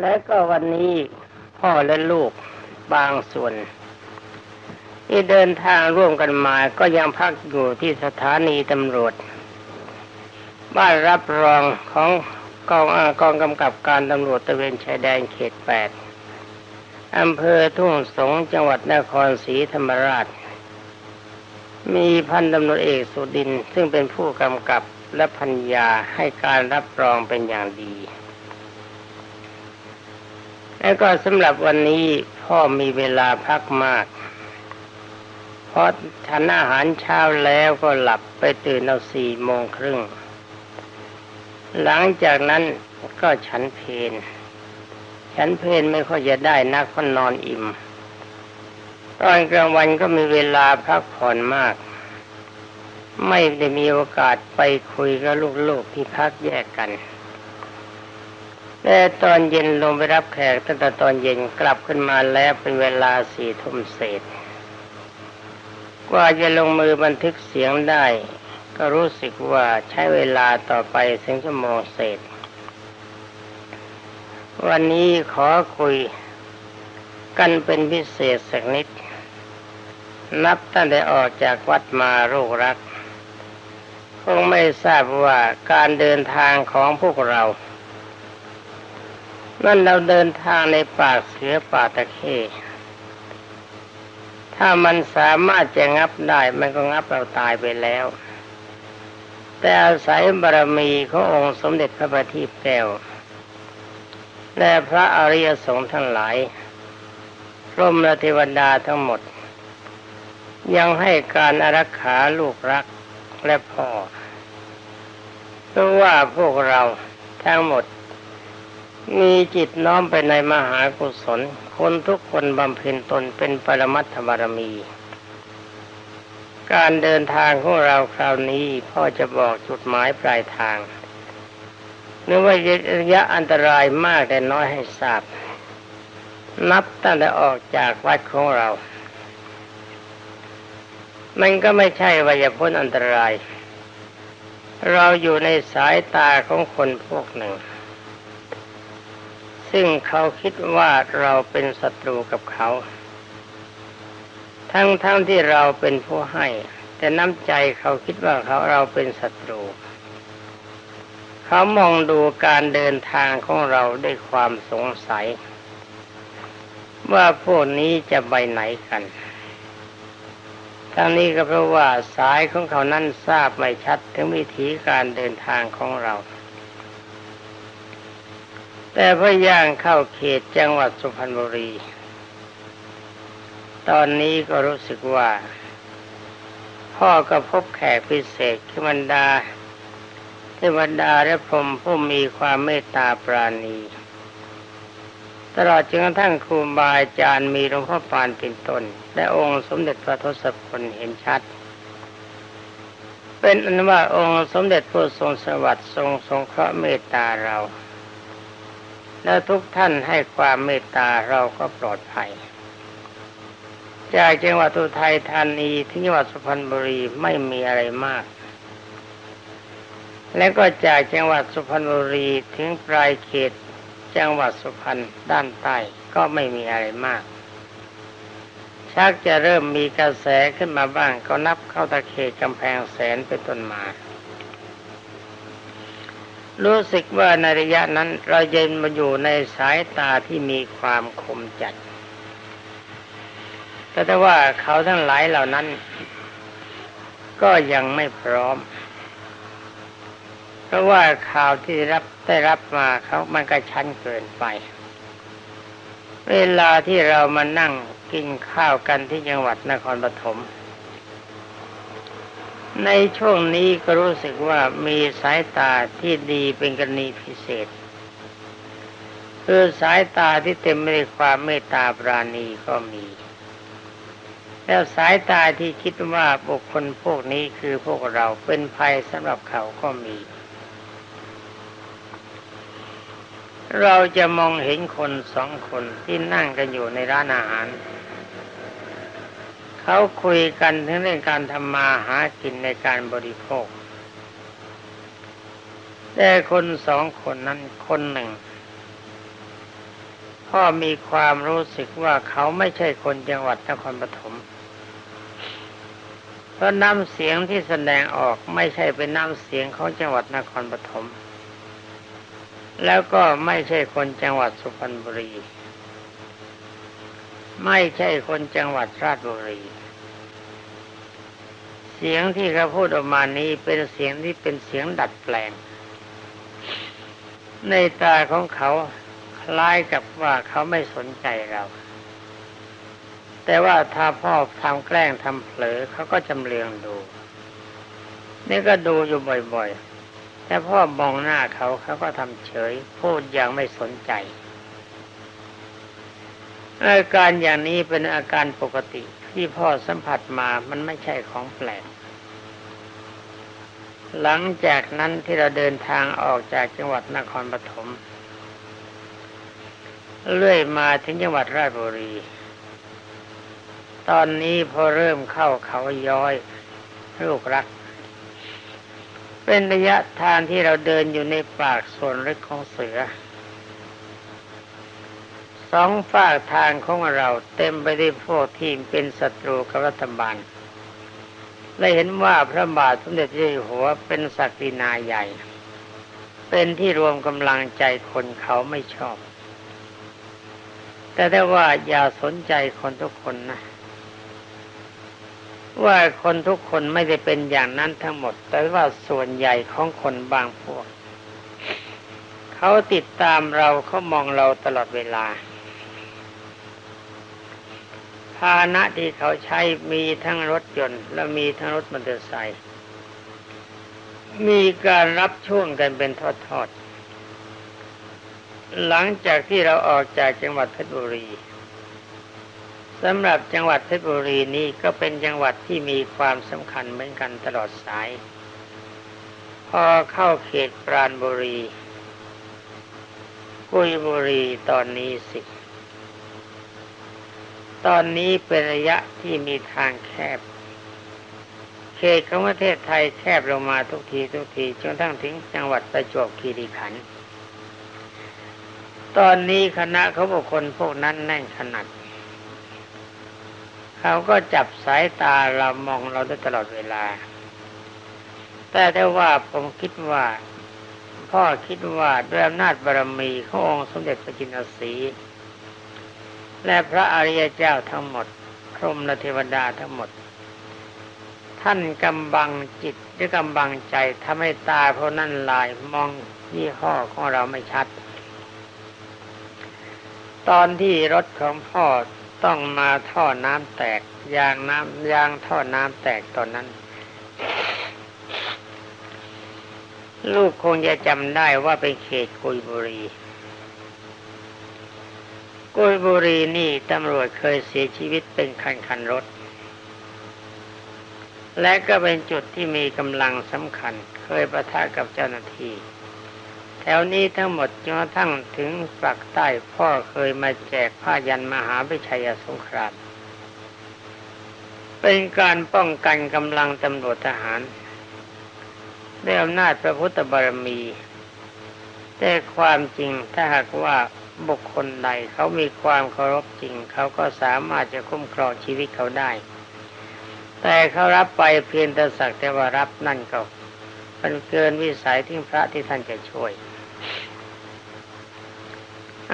และก็วันนี้พ่อและลูกบางส่วน ที่เดินทางร่วมกันมาก็ยังพักอยู่ที่สถานีตำรวจ บ้านรับรองของกองอกองกำกับการตำรวจตะเวนชายแดนเขตแปดอำเภอทุ่งสงจังหวัดนครศรีธรรมราช มีพันตำรวจเอกสุดินซึ่งเป็นผู้กำกับและพัญญาให้การรับรองเป็นอย่างดี แล้วก็สำหรับวันนี้พ่อมีเวลาพักมาก เพราะฉันอาหารเช้าแล้วก็หลับไปตื่นเอาสี่โมงครึ่ง หลังจากนั้นก็ฉันเพนฉันเพนไม่ค่อยจะได้นักเพราะนอนอิ่ม ตอนกลางวันก็มีเวลาพักผ่อนมาก ไม่ได้มีโอกาสไปคุยกับลูกๆที่พักแยกกัน แต่ตอนเย็นลงไปรับแขกตั้งแต่ตอนเย็นกลับขึ้นมาแล้วเป็นเวลาสี่ทุ่มเศษ กว่าจะลงมือบันทึกเสียงได้ ก็รู้สึกว่าใช้เวลาต่อไปถึงชั่วโมงเศษ วันนี้ขอคุยกันเป็นพิเศษสักนิด นับตั้งแต่ออกจากวัดมาโรครัก คงไม่ทราบว่าการเดินทางของพวกเรา นั่นเราเดินทางในป่าเสือป่าตะเข้ถ้ามันสามารถจะงับได้ มันก็งับเราตายไปแล้ว แต่อาศัยบารมีขององค์สมเด็จพระบัณฑิตแก้ว และพระอริยสงฆ์ทั้งหลายร่มและเทวดาทั้งหมด ยังให้การอารักขาลูกรักและพ่อเพราะว่าพวกเราทั้งหมด มีจิตน้อมไปในมหากุศล คนทุกคนบำเพ็ญตนเป็นปรมัตถบารมี การเดินทางของเราคราวนี้พ่อจะบอกจุดหมายปลายทางนึกว่าระยะอันตรายมากแต่น้อยให้ทราบ นับตั้งแต่ออกจากวัดของเรา มันก็ไม่ใช่ว่าจะพ้นอันตราย เราอยู่ในสายตาของคนพวกหนึ่ง ซึ่งเขาคิดว่าเราเป็นศัตรูกับเขา ทั้งๆทที่เราเป็นผู้ให้ แต่น้ำใจเขาคิดว่าเขาเราเป็นศัตรู เขามองดูการเดินทางของเราด้วยความสงสัย ว่าพวกนี้จะไปไหนกันทั้งนี้ก็เพราะว่าสายของเขานั้นทราบไม่ชัดถึงวิธีการเดินทางของเรา แต่พอย่างเข้าเขตจังหวัดสุพรรณบุรี ตอนนี้ก็รู้สึกว่า พ่อก็พบแขกพิเศษคือบรรดาเทวดาและพรมผู้มีความเมตตาปราณี ตลอดจนกระทั่งครูบาอาจารย์มีหลวงพ่อปานเป็นต้น และองค์สมเด็จพระทศพลเห็นชัด เป็นอันว่าองค์สมเด็จพระทรงสวัสดิ์ทรงทรงเคราะห์เมตตาเรา และทุกท่านให้ความเมตตาเราก็ปลอดภัย จากจังหวัดอุทัยธานีถึงจังหวัดสุพรรณบุรีไม่มีอะไรมาก และก็จากจังหวัดสุพรรณบุรีถึงปลายเขตจังหวัดสุพรรณด้านใต้ก็ไม่มีอะไรมาก ชักจะเริ่มมีกระแสขึ้นมาบ้างก็นับเข้าตะเขตกำแพงแสนเป็นต้นมา รู้สึกว่าในระยะนั้นเราเย็นมาอยู่ในสายตาที่มีความคมจัด แต่ถ้าว่าเขาทั้งหลายเหล่านั้น ก็ยังไม่พร้อม เพราะว่าข่าวที่รับได้รับมาเขามันกระชั้นเกินไป เวลาที่เรามานั่งกินข้าวกันที่จังหวัดนครปฐม ในช่วงนี้ก็รู้สึกว่ามีสายตาที่ดีเป็นกรณีพิเศษ คือสายตาที่เต็มไปด้วยความเมตตาปราณีก็มี แล้วสายตาที่คิดว่าบุคคลพวกนี้คือพวกเราเป็นภัยสำหรับเขาก็มี เราจะมองเห็นคนสองคนที่นั่งกันอยู่ในร้านอาหาร เขาคุยกันถึงเรื่องการทำมาหากินในการบริโภค แต่คนสองคนนั้นคนหนึ่งพ่อมีความรู้สึกว่าเขาไม่ใช่คนจังหวัดนครปฐมเพราะน้ำเสียงที่แสดงออกไม่ใช่เป็นน้ำเสียงของจังหวัดนครปฐมแล้วก็ไม่ใช่คนจังหวัดสุพรรณบุรี ไม่ใช่คนจังหวัดราชบุรี เสียงที่เขาพูดออกมานี้เป็นเสียงที่เป็นเสียงดัดแปลง ในตาของเขาคล้ายกับว่าเขาไม่สนใจเรา แต่ว่าถ้าพ่อทำแกล้งทำเผลอเขาก็จำเรียงดู นี่ก็ดูอยู่บ่อยๆแต่พ่อมองหน้าเขาเขาก็ทำเฉย พูดอย่างไม่สนใจ อาการอย่างนี้เป็นอาการปกติที่พ่อสัมผัสมามันไม่ใช่ของแปลก หลังจากนั้นที่เราเดินทางออกจากจังหวัดนครปฐมเรื่อยมาถึงจังหวัดราชบุรี ตอนนี้พอเริ่มเข้าเขาย้อยลูกรัก เป็นระยะทางที่เราเดินอยู่ในปากส่วนลึกของเสือ องฝากทางของเราเต็มไปด้วยพวกที่เป็นศัตรูกับรัฐบาลและเห็นว่าพระบาทสมเด็จพระเจ้าอยู่หัวเป็นศักดินาใหญ่ เป็นที่รวมกำลังใจคนเขาไม่ชอบ แต่ถ้าว่าอย่าสนใจคนทุกคนนะ ว่าคนทุกคนไม่ได้เป็นอย่างนั้นทั้งหมด แต่ว่าส่วนใหญ่ของคนบางพวก เขาติดตามเราเขามองเราตลอดเวลา พาหนะที่เขาใช้มีทั้งรถยนต์และมีทั้งรถมอเตอร์ไซค์มีการรับช่วงกันเป็นทอดๆ หลังจากที่เราออกจากจังหวัดเพชรบุรีสำหรับจังหวัดเพชรบุรีนี้ก็เป็นจังหวัดที่มีความสำคัญเหมือนกันตลอดสาย พอเข้าเขตปราณบุรีกุยบุรีตอนนี้สิ ตอนนี้เป็นระยะที่มีทางแคบ เขตของประเทศไทยแคบลงมาทุกทีทุกทีจนทั้งถึงจังหวัดประจวบคีรีขันธ์ตอนนี้คณะเขาบุคคลพวกนั้นแน่นขนาดเขาก็จับสายตาเรามองเราได้ตลอดเวลา แต่ได้ว่าผมคิดว่า พ่อคิดว่าด้วยอำนาจบารมีขององค์สมเด็จพระจินทร์สี และพระอริยเจ้าทั้งหมด พรหมและเทวดาทั้งหมด ท่านกำบังจิตหรือกำบังใจทำให้ตาเพราะนั่นลายมองยี่ห้อของเราไม่ชัด ตอนที่รถของพ่อต้องมาท่อน้ำแตกยางน้ำยางท่อน้ำแตกตอนนั้น ลูกคงจะจำได้ว่าเป็นเขตกุยบุรี กุยบุรีนี่ตำรวจเคยเสียชีวิตเป็นคันคันรถ และก็เป็นจุดที่มีกำลังสำคัญ เคยประทะกับเจ้าหน้าที่ แถวนี้ทั้งหมดจนกระทั่งถึงปากใต้พ่อเคยมาแจกผ้ายันมหาวิชัยสงครามเป็นการป้องกันกำลังตำรวจทหารด้วยอำนาจพระพุทธบารมี แต่ความจริงถ้าหากว่า บุคคลใดเขามีความเคารพจริง เขาก็สามารถจะคุ้มครองชีวิตเขาได้ แต่เขารับไปเพียงแต่สักแต่ว่ารับนั่นก็มันเกินวิสัยที่พระที่ท่านจะช่วย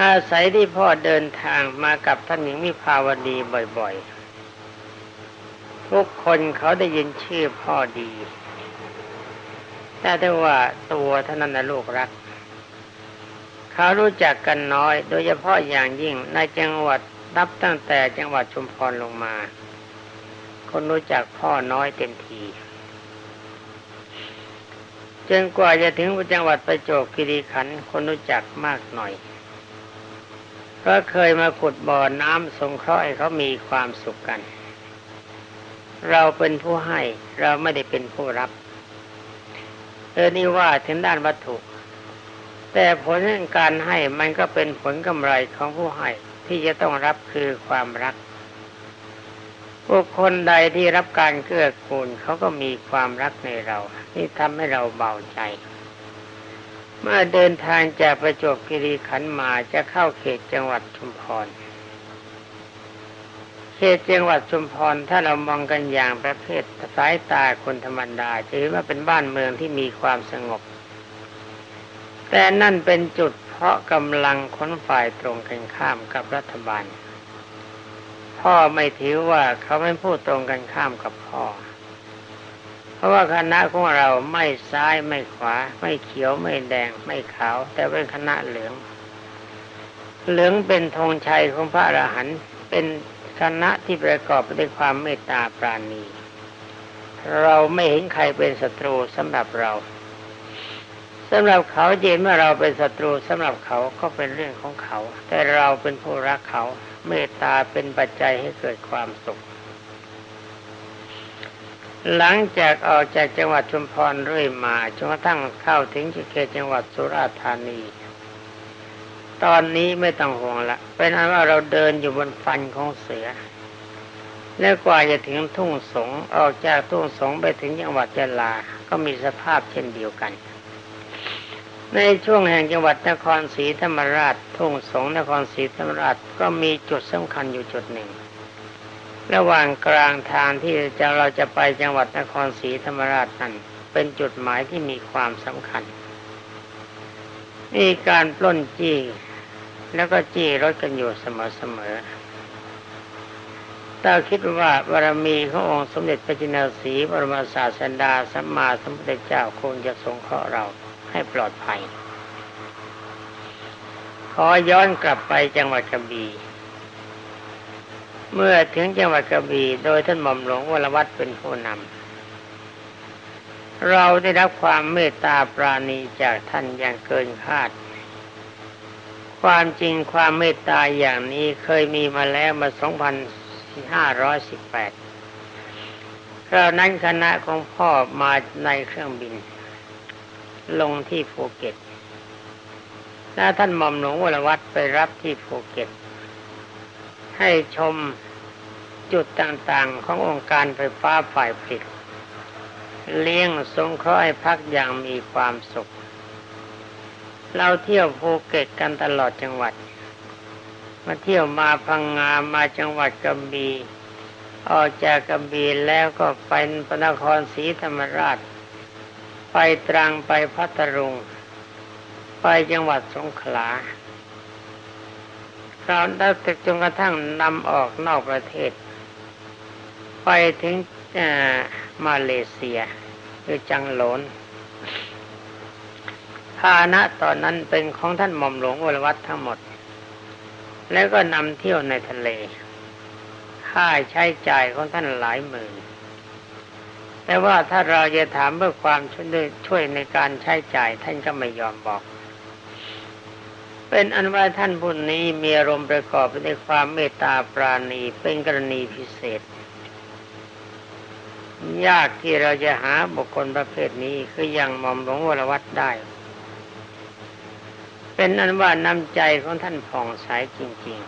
อาศัยที่พ่อเดินทางมากับท่านหญิงวิภาวดีบ่อยๆ ทุกคนเขาได้ยินชื่อพ่อดีแต่ได้ว่าตัวท่านนั้นนะลูกรัก เขารู้จักกันน้อย โดยเฉพาะอย่างยิ่งในจังหวัดนับตั้งแต่จังหวัดชุมพรลงมา คนรู้จักพ่อน้อยเต็มทีจนกว่าจะถึงจังหวัดประจวบคีรีขันธ์คนรู้จักมากหน่อยเพราะเคยมาขุดบ่อน้ำสงเคราะห์ให้เขามีความสุขกัน เราเป็นผู้ให้เราไม่ได้เป็นผู้รับเออนี่ว่าถึงด้านวัตถุ แต่ผลแห่งการให้มันก็เป็นผลกำไรของผู้ให้ที่จะต้องรับคือความรักบุคคลใดที่รับการเกื้อกูลเขาก็มีความรักในเรา นี่ทำให้เราเบาใจ เมื่อเดินทางจากประจวบคีรีขันธ์มาจะเข้าเขตจังหวัดชุมพรเขตจังหวัดชุมพรถ้าเรามองกันอย่างประเภทสายตาคนธรรมดาจะเห็นว่าเป็นบ้านเมืองที่มีความสงบ แต่นั่นเป็นจุดเพราะกำลังค้นฝ่ายตรงกันข้ามกับรัฐบาล พ่อไม่ถือว่าเขาไม่พูดตรงกันข้ามกับพ่อ เพราะว่าคณะของเราไม่ซ้ายไม่ขวา ไม่เขียวไม่แดงไม่ขาว แต่เป็นคณะเหลือง เหลืองเป็นธงชัยของพระอรหันต์เป็นคณะที่ประกอบไปด้วยความเมตตาปราณี เราไม่เห็นใครเป็นศัตรูสำหรับเรา สำหรับเขาเห็นว่าเราเป็นศัตรูสำหรับเขาก็เป็นเรื่องของเขา แต่เราเป็นผู้รักเขาเมตตาเป็นปัจจัยให้เกิดความสุข หลังจากออกจากจังหวัดชุมพรเรื่อยมาจนกระทั่งเข้าถึงเขตจังหวัดสุราษฎร์ธานี ตอนนี้ไม่ต้องห่วงละเป็นอันว่าเราเดินอยู่บนฟันของเสือ แล้วกว่าจะถึงทุ่งสงออกจากทุ่งสงไปถึงจังหวัดยะลา ก็มีสภาพเช่นเดียวกัน ในช่วงแห่งจังหวัดนครศรีธรรมราชทุ่งสงนครศรีธรรมราชก็มีจุดสำคัญอยู่จุดหนึ่ง ระหว่างกลางทางที่จะเราจะไปจังหวัดนครศรีธรรมราชนั้นเป็นจุดหมายที่มีความสำคัญ มีการปล้นจี้แล้วก็จี้รถกันอยู่เสมอๆแต่คิดว่าบารมีขององค์สมเด็จพระจินสีบรมศาสดาสัมมาสัมพุทธเจ้าคงจะทรงเคราะห์เรา ให้ปลอดภัย ขอย้อนกลับไปจังหวัดกระบี่เมื่อถึงจังหวัดกระบี่โดยท่านหม่อมหลวงวรวัตรเป็นผู้นำเราได้รับความเมตตาปราณีจากท่านอย่างเกินคาด ความจริงความเมตตาอย่างนี้เคยมีมาแล้วมา 2518คราวนั้นคณะของพ่อมาในเครื่องบิน ลงที่ภูเก็ตแล้วท่านหม่อมหลวงวรวัตรไปรับที่ภูเก็ต ให้ชมจุดต่างๆขององค์การไฟฟ้าฝ่ายผลิต เลี้ยงสงเคราะห์พักอย่างมีความสุข เราเที่ยวภูเก็ตกันตลอดจังหวัด มาเที่ยวมาพังงามาจังหวัดกระบี่ออกจากกระบี่แล้วก็ไปพระนครศรีธรรมราช ไปตรังไปพัทลุง ไปจังหวัดสงขลาเราได้จนกระทั่งนำออกนอกประเทศ ไปถึงมาเลเซียคือจังโหลนพาหนะตอนนั้นเป็นของท่านหม่อมหลวงวรวัตทั้งหมด แล้วก็นำเที่ยวในทะเล ค่าใช้จ่ายของท่านหลายหมื่น แต่ว่าถ้าเราจะถามเพื่อความช่วยในการใช้จ่ายท่านก็ไม่ยอมบอก เป็นอันว่าท่านผู้นี้มีอารมณ์ประกอบไปด้วยความเมตตาปราณีเป็นกรณีพิเศษ ยากที่เราจะหาบุคคลประเภทนี้คืออย่างมอมหลวงวรวัตได้ เป็นอันว่าน้ำใจของท่านผ่องใสจริง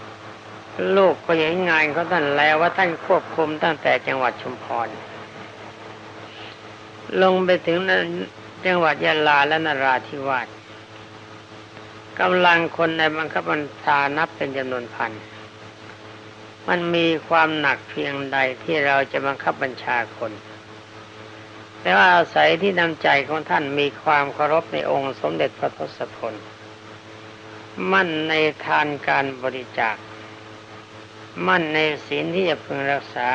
ๆลูกก็เห็นงานเของท่านแล้วว่าท่านควบคุมตั้งแต่จังหวัดชุมพร ลงไปถึงจังหวัดยะลาและนราธิวาสกำลังคนในบังคับบัญชานับเป็นจำนวนพัน มันมีความหนักเพียงใดที่เราจะบังคับบัญชาคน แต่ว่าอาศัยที่นำใจของท่านมีความเคารพในองค์สมเด็จพระทศพล มั่นในทานการบริจาค มั่นในศีลที่จะพึงรักษา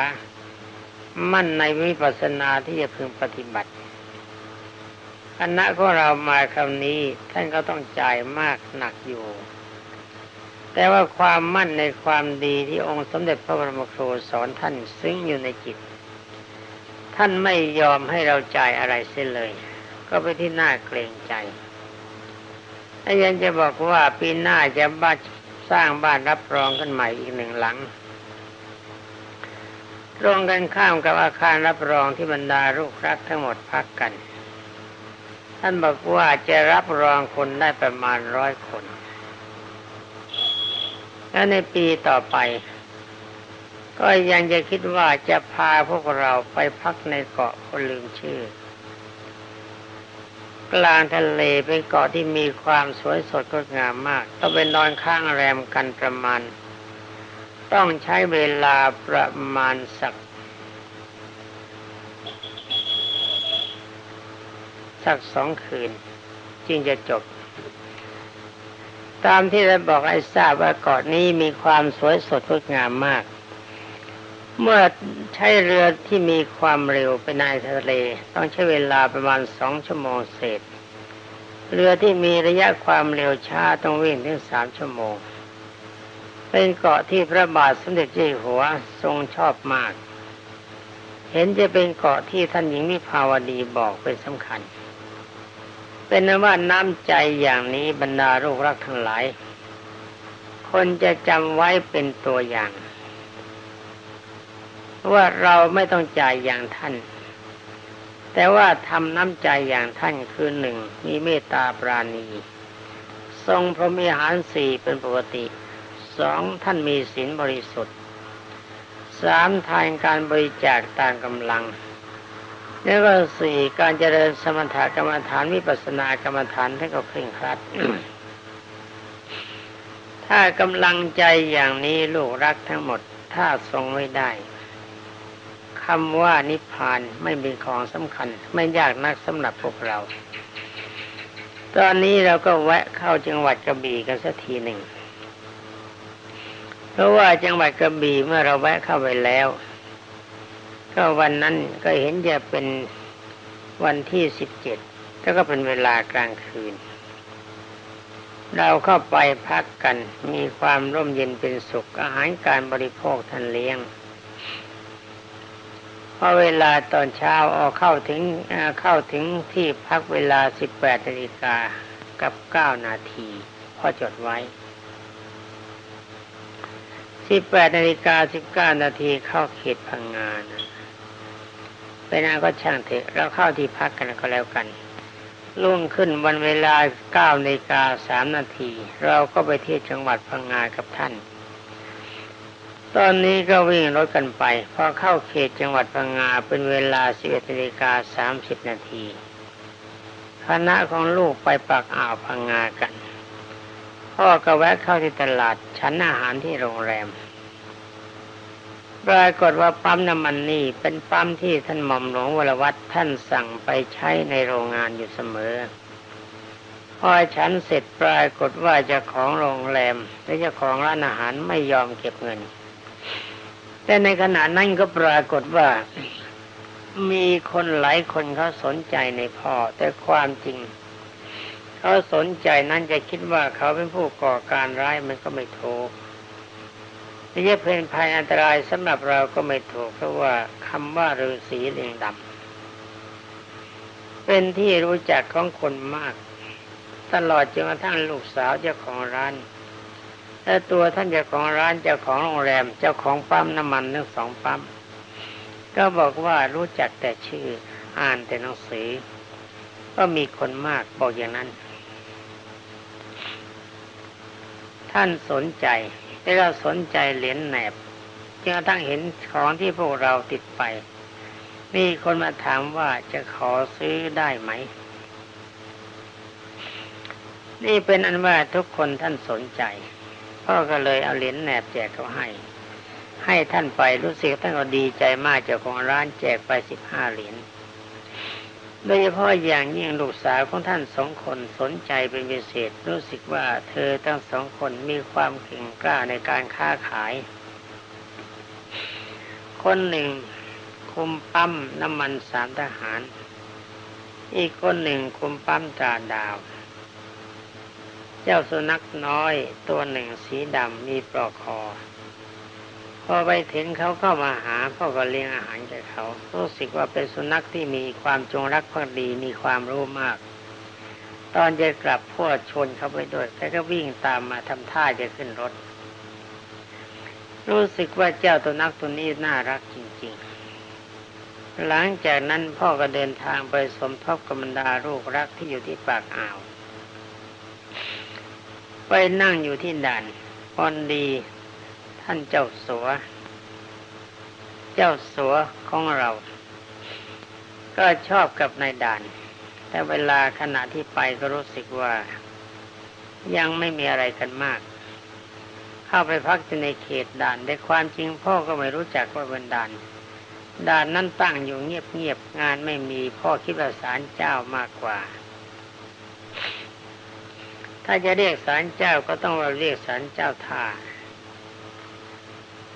มั่นในวิปัสสนาที่จะพึงปฏิบัติคณะของเรามาคำนี้ท่านก็ต้องจ่ายมากหนักอยู่ แต่ว่าความมั่นในความดีที่องค์สมเด็จพระบรมครูสอนท่านซึ้งอยู่ในจิต ท่านไม่ยอมให้เราจ่ายอะไรเสียเลย ก็ไปที่หน่าเกรงใจอาจารย์จะบอกว่าปีหน้าจะบ้านสร้างบ้านรับรองกันใหม่อีกหนึ่งหลัง ตรงกันข้ามกับอาคารรับรองที่บรรดาลูกรักทั้งหมดพักกัน ท่านบอกว่าจะรับรองคนได้ประมาณร้อยคน และในปีต่อไป ก็ยังจะคิดว่าจะพาพวกเราไปพักในเกาะคนลืมชื่อ กลางทะเลเป็นเกาะที่มีความสวยสดงดงามมาก ต้องเป็นนอนข้างแรมกันประมาณ ต้องใช้เวลาประมาณสัก สักสองคืน จึงจะจบ ตามที่ได้บอกให้ทราบว่าเกาะนี้มีความสวยสดงดงามมาก เมื่อใช้เรือที่มีความเร็วไปในทะเล ต้องใช้เวลาประมาณสองชั่วโมงเศษ เรือที่มีระยะความเร็วช้าต้องวิ่งถึงสามชั่วโมง เป็นเกาะที่พระบาทสมเด็จเจ้าอยู่หัวทรงชอบมาก เห็นจะเป็นเกาะที่ท่านหญิงวิภาวดีบอกเป็นสำคัญ เป็นนว่าน้ำใจอย่างนี้บรรดาลูกรักทั้งหลาย คนจะจำไว้เป็นตัวอย่าง ว่าเราไม่ต้องจ่ายอย่างท่าน แต่ว่าทำน้ำใจอย่างท่านคือหนึ่งมีเมตตาปราณี ทรงพระมีหารสี่เป็นปกติ สองท่านมีศีลบริสุทธิ์สามทานการบริจาคตามกำลังแล้วก็สี่การเจริญสมถกรรมฐานวิปัสสนากรรมฐานท่านก็เคร่งครัด ถ้ากำลังใจอย่างนี้ลูกรักทั้งหมด ถ้าทรงไม่ได้คำว่านิพพานไม่เป็นของสำคัญ ไม่ยากนักสำหรับพวกเรา ตอนนี้เราก็แวะเข้าจังหวัดกระบี่กันสักทีหนึ่ง เพราะว่าจังหวัดกระบี่เมื่อเราแวะเข้าไปแล้ว ก็วันนั้นก็เห็นจะเป็นวันที่สิบเจ็ดแล้วก็เป็นเวลากลางคืน เราเข้าไปพักกันมีความร่มเย็นเป็นสุขอาหารการบริโภคท่านเลี้ยงพอเวลาตอนเช้าออกเข้าถึงเข้าถึงที่พักเวลาสิบแปดนาฬิกากับเก้านาทีพอจดไว้ สิบแปดนาฬิกาสิบเก้านาทีเข้าเขตพังงานเป็นอันก็ช่างเถอะเราเข้าที่พักกันก็แล้วกันล่วงขึ้นวันเวลาเก้านาฬิกาสามนาที เราก็ไปเที่ยวจังหวัดพังงากับท่าน ตอนนี้ก็วิ่งรถกันไปพอเข้าเขตจังหวัดพังงาเป็นเวลาสิบเอ็ดนาฬิกาสามสิบนาทีคณะของลูกไปปากอ่าวพังงากัน พ่อก็แวะเข้าที่ตลาดชั้นอาหารที่โรงแรม ปรากฏว่าปั๊มน้ำมันนี่เป็นปั๊มที่ท่านหม่อมหลวงวรวัตรท่านสั่งไปใช้ในโรงงานอยู่เสมอ พอฉันเสร็จปรากฏว่าเจ้าของโรงแรมและเจ้าของร้านอาหารไม่ยอมเก็บเงิน แต่ในขณะนั้นก็ปรากฏว่ามีคนหลายคนเขาสนใจในพ่อแต่ความจริง เขาสนใจนั้นจะคิดว่าเขาเป็นผู้ก่อการร้ายมันก็ไม่ถูกที่จะเป็นภัยอันตรายสำหรับเราก็ไม่ถูกเพราะว่าคำว่าฤาษีเลียงดำเป็นที่รู้จักของคนมาก ตลอดจนกระทั่งลูกสาวเจ้าของร้านและตัวท่านเจ้าของร้านเจ้าของโรงแรมเจ้าของปั๊มน้ำมันทั้งสองปั๊มก็บอกว่ารู้จักแต่ชื่ออ่านแต่หนังสือก็มีคนมากบอกอย่างนั้น ท่านสนใจแต่เราสนใจเหรียญแหนบจนกระทั่งเห็นของที่พวกเราติดไป มีคนมาถามว่าจะขอซื้อได้ไหม นี่เป็นอันว่าทุกคนท่านสนใจพ่อก็เลยเอาเหรียญแหนบแจกเขาให้ ให้ท่านไปรู้สึกท่านก็ดีใจมากเจ้าของร้านแจกไปสิบห้าเหรียญ โดยเฉพาะอย่างยิ่งลูกสาวของท่านสองคนสนใจเป็นพิเศษรู้สึกว่าเธอทั้งสองคนมีความเก่งกล้าในการค้าขาย คนหนึ่งคุมปั๊มน้ำมันสามทหาร อีกคนหนึ่งคุมปั๊มตราดาว เจ้าสุนัขน้อยตัวหนึ่งสีดำมีปลอกคอ พอไปถึงเขาก็มาหาพ่อก็เลี้ยงอาหารแก่เขา รู้สึกว่าเป็นสุนัขที่มีความจงรักภักดีมีความรู้มาก ตอนจะกลับพ่อชนเขาไปด้วยแต่ก็วิ่งตามมาทำท่าจะขึ้นรถ รู้สึกว่าเจ้าตัวนักตัวนี้น่ารักจริง ๆ หลังจากนั้นพ่อก็เดินทางไปสมทบกับบรรดาลูกรักที่อยู่ที่ปากอ่าว ไปนั่งอยู่ที่ด่านพอนดี ท่านเจ้าสัว เจ้าสัวของเรา ก็ชอบกับนายด่าน แต่เวลาขณะที่ไปก็รู้สึกว่า ยังไม่มีอะไรกันมาก เข้าไปพักในเขตด่านแต่ความจริงพ่อก็ไม่รู้จักว่าเป็นด่าน ด่านนั้นตั้งอยู่เงียบๆงานไม่มีพ่อคิดว่าศาลเจ้ามากกว่าถ้าจะเรียกศาลเจ้าก็ต้องเราเรียกศาลเจ้าท่า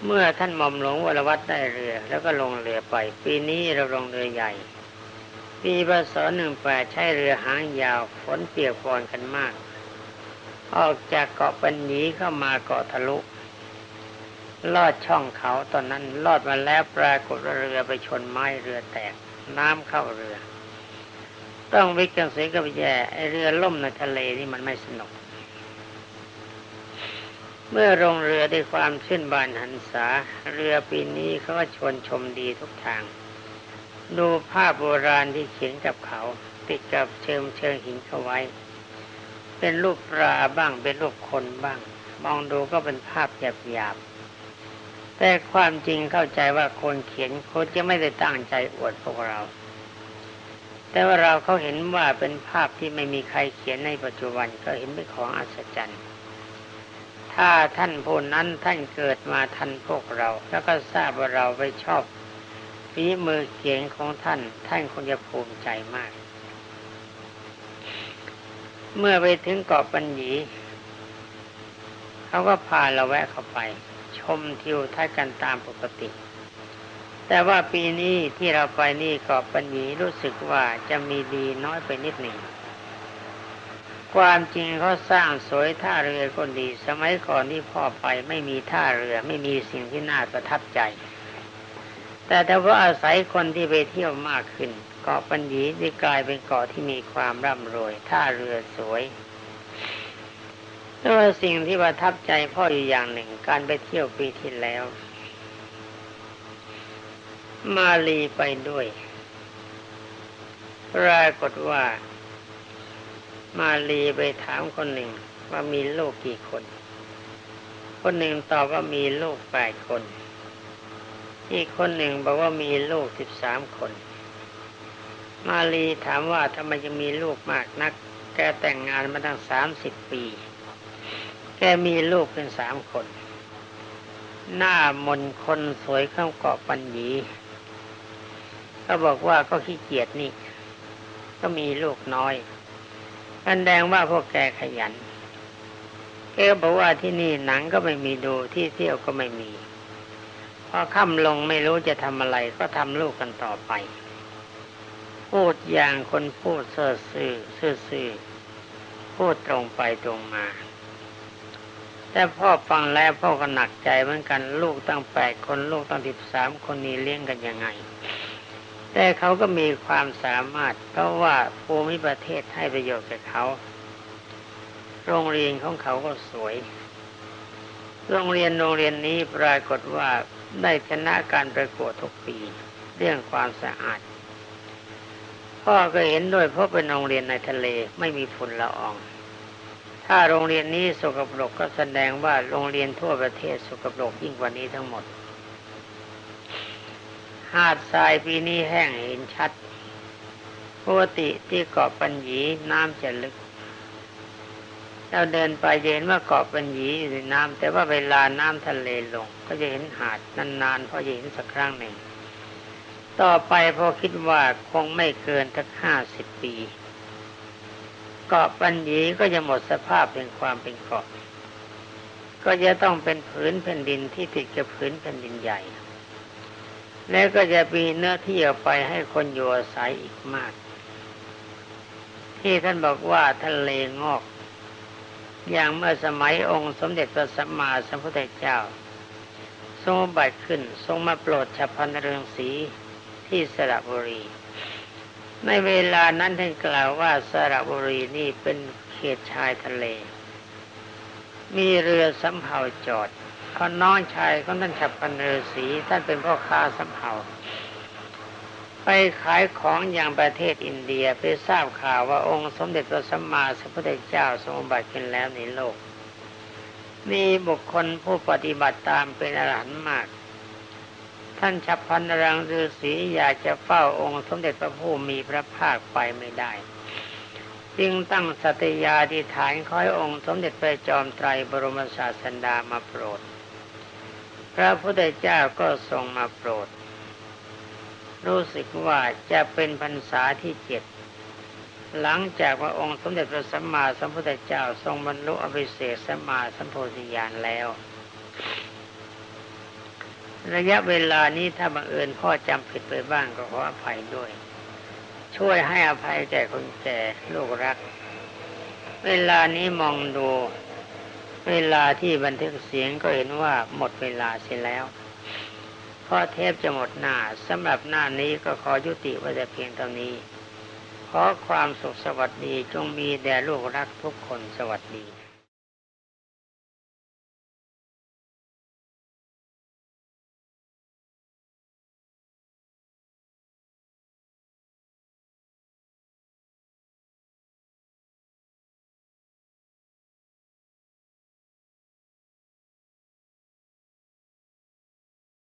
เมื่อท่านหม่อมหลวงวรวัตได้เรือ แล้วก็ลงเรือไป ปีนี้เราลงเรือใหญ่ ปีพศหนึ่งแปดใช้เรือหางยาวฝนเปียกปอนกันมาก ออกจากเกาะปัญญีเข้ามาเกาะทะลุ ลอดช่องเขาตอนนั้นลอดมาแล้วปรากฏเรือไปชนไม้เรือแตกน้ำเข้าเรือ ต้องวิกกังเสียกับแย่ไอเรือล่มในทะเลนี่มันไม่สนุก เมื่อลงเรือด้วยความชื่นบานหันษา เรือปีนี้เขาก็ชวนชมดีทุกทาง ดูภาพโบราณที่เขียนกับเขา ติดกับเชิงเชิงหินเขาไว้ เป็นรูปปลาบ้างเป็นรูปคนบ้าง มองดูก็เป็นภาพหยาบๆแต่ความจริงเข้าใจว่าคนเขียนเขาจะไม่ได้ตั้งใจอวดพวกเรา แต่ว่าเราเขาเห็นว่าเป็นภาพที่ไม่มีใครเขียนในปัจจุบันก็เห็นเป็นของอัศจรรย์ ถ้าท่านผู้นั้นท่านเกิดมาทันพวกเรา แล้วก็ทราบว่าเราไปชอบฝีมือเขียนของท่าน ท่านคงจะภูมิใจมาก เมื่อไปถึงเกาะปัญญีเขาก็พาเราแวะเข้าไป ชมทิวทัศน์กันตามปกติ แต่ว่าปีนี้ที่เราไปนี่เกาะปัญญีรู้สึกว่าจะมีดีน้อยไปนิดหนึ่ง ความจริงเขาสร้างสวยท่าเรือก็ดี สมัยก่อนที่พ่อไปไม่มีท่าเรือไม่มีสิ่งที่น่าประทับใจ แต่แต่ว่าอาศัยคนที่ไปเที่ยวมากขึ้น เกาะปัญญีได้กลายเป็นเกาะที่มีความร่ำรวยท่าเรือสวยแต่ว่าสิ่งที่ประทับใจพ่ออยู่อย่างหนึ่ง การไปเที่ยวปีที่แล้ว มาลีไปด้วยปรากฏว่า มาลีไปถามคนหนึ่งว่ามีลูกกี่คน คนหนึ่งตอบว่ามีลูกแปดคน อีกคนหนึ่งบอกว่ามีลูกสิบสามคน มาลีถามว่าทำไมจะมีลูกมากนัก แกแต่งงานมาตั้งสามสิบปี แกมีลูกเป็นสามคน หน้ามนคนสวยข้าเกาะปัญญีก็บอกว่าก็ขี้เกียจนี่ ก็มีลูกน้อย อันแดงว่าพวกแกขยันแกบอกว่าที่นี่หนังก็ไม่มีดูที่เที่ยวก็ไม่มี พอค่ำลงไม่รู้จะทำอะไรก็ทำลูกกันต่อไป พูดอย่างคนพูดเสื่อซื่อซื่อซื่อพูดตรงไปตรงมา แต่พ่อฟังแล้วพ่อก็หนักใจเหมือนกัน ลูกตั้งแปดคนลูกตั้งสิบสามคนนี้เลี้ยงกันยังไง แต่เขาก็มีความสามารถ เพราะว่าภูมิประเทศให้ประโยชน์แก่เขา โรงเรียนของเขาก็สวย โรงเรียนโรงเรียนนี้ปรากฏว่าได้ชนะการประกวดทุกปี เรื่องความสะอาด พ่อก็เห็นด้วยเพราะเป็นโรงเรียนในทะเลไม่มีฝุ่นละออง ถ้าโรงเรียนนี้สกปรกก็แสดงว่าโรงเรียนทั่วประเทศสกปรกยิ่งกว่านี้ทั้งหมด หาดทรายปีนี้แห้งเห็นชัดปกติที่เกาะปัญญีน้ำจะลึก เราเดินไปเห็นว่าเกาะปัญญีอยู่ในน้ำแต่ว่าเวลาน้ำทะเลลง ก็จะเห็นหาดนานๆพอจะเห็นสักครั้งหนึ่ง ต่อไปพอคิดว่าคงไม่เกินทักห้าสิบปี เกาะปัญญีก็จะหมดสภาพเป็นความเป็นเกาะ ก็จะต้องเป็นผืนแผ่นดินที่ติดกับผืนแผ่นดินใหญ่ และก็จะมีเนื้อที่เอาไปให้คนอยู่อาศัยอีกมาก ที่ท่านบอกว่าทะเลงอก อย่างเมื่อสมัยองค์สมเด็จพระสัมมาสัมพุทธเจ้า ทรงบัติขึ้นทรงมาโปรดฉับพันเรืองสีที่สระบุรี ในเวลานั้นท่านกล่าวว่าสระบุรีนี่เป็นเขตชายทะเล มีเรือสำเภาจอด เขาน้องชายของท่านฉับพันเรือสีท่านเป็นพ่อค้าสำเภาไปขายของอย่างประเทศอินเดียไปทราบข่าวว่าองค์สมเด็จพระสัมมาสัมพุทธเจ้าทรงบัติขึ้นแล้วในโลก มีบุคคลผู้ปฏิบัติตามเป็นอรหันต์มาก ท่านฉับพันรังฤาษีอยากจะเฝ้าองค์สมเด็จพระผู้มีพระภาคไปไม่ได้ จึงตั้งสัตยาธิฐานขอให้องค์สมเด็จพระจอมไตรบรมศาสันดามาโปรด พระพุทธเจ้าก็ทรงมาโปรด รู้สึกว่าจะเป็นพรรษาที่เจ็ดหลังจากว่าองค์สมเด็จพระสัมมาสัมพุทธเจ้าทรงบรรลุอภิเศษสัมมาสัมโพธิญาณแล้ว ระยะเวลานี้ถ้าบังเอิญพ่อจำผิดไปบ้างก็ขออภัยด้วย ช่วยให้อภัยแก่คนแก่ลูกรัก เวลานี้มองดู เวลาที่บันทึกเสียงก็เห็นว่าหมดเวลาเสียแล้วพ่อเทปจะหมดหน้าสำหรับหน้านี้ก็ขอยุติไว้แต่เพียงเท่านี้ ขอความสุขสวัสดีจงมีแด่ลูกรักทุกคนสวัสดี